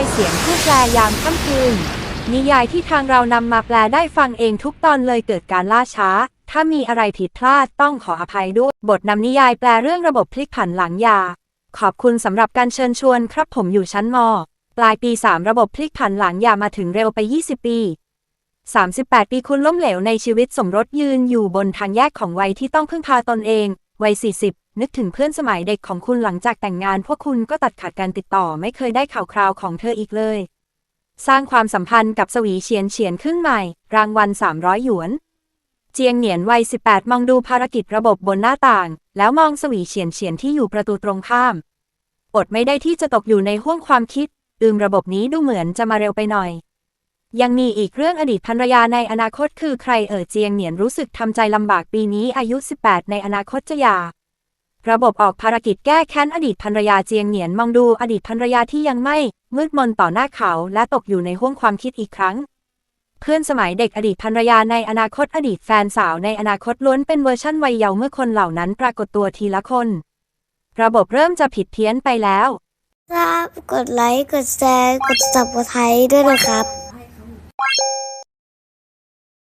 ไปเสียงผู้แปลยามค่ำคืน นิยายที่ทางเรานำมาแปลได้ฟังเองทุกตอนเลยเกิดการล่าช้า ถ้ามีอะไรผิดพลาดต้องขออภัยด้วย บทนำนิยายแปลเรื่องระบบพลิกผันหลังยา ขอบคุณสำหรับการเชิญชวนครับผมอยู่ชั้นม ปลายปี 3 ระบบพลิกผันหลังยามาถึงเร็วไป 20 ปี 38 ปีคุณล้มเหลวในชีวิตสมรสยืนอยู่บนทางแยกของวัยที่ต้องพึ่งพาตนเอง วัย 40 นึกถึงเพื่อนสมัยเด็กของคุณหลังจากแต่งงาน พวกคุณก็ตัดขาดการติดต่อไม่เคยได้ข่าวคราวของเธออีกเลย สร้างความสัมพันธ์กับสวีเฉียนเฉียนครึ่งใหม่ รางวัล 300 หยวน เจียงเหนียนวัย 18 มองดูภารกิจระบบบนหน้าต่าง แล้วมองสวีเฉียนเฉียนที่อยู่ประตูตรงข้าม อดไม่ได้ที่จะตกอยู่ในห้วงความคิดอืมระบบนี้ดูเหมือนจะมาเร็วไปหน่อย ยังมีอีกเรื่องอดีตภรรยาในอนาคตคือใครเอ่อเจียงเหนียนรู้สึกทำใจลำบากปีนี้อายุ 18 ในอนาคตจะหย่า ระบบออกภารกิจแก้แค้นอดีตภรรยาเจียงเหนียนมองดูอดีตภรรยาที่ยังไม่มืดมนต่อหน้าเขาและตกอยู่ในห้วงความคิดอีกครั้ง เพื่อนสมัยเด็กอดีตภรรยาในอนาคตอดีตแฟนสาวในอนาคตล้วนเป็นเวอร์ชั่นวัยเยาว์เมื่อคนเหล่านั้นปรากฏตัวทีละคน ระบบเริ่มจะผิดเพี้ยนไปแล้ว ครับ กดไลค์ กดแชร์ กด subscribe ด้วยนะครับ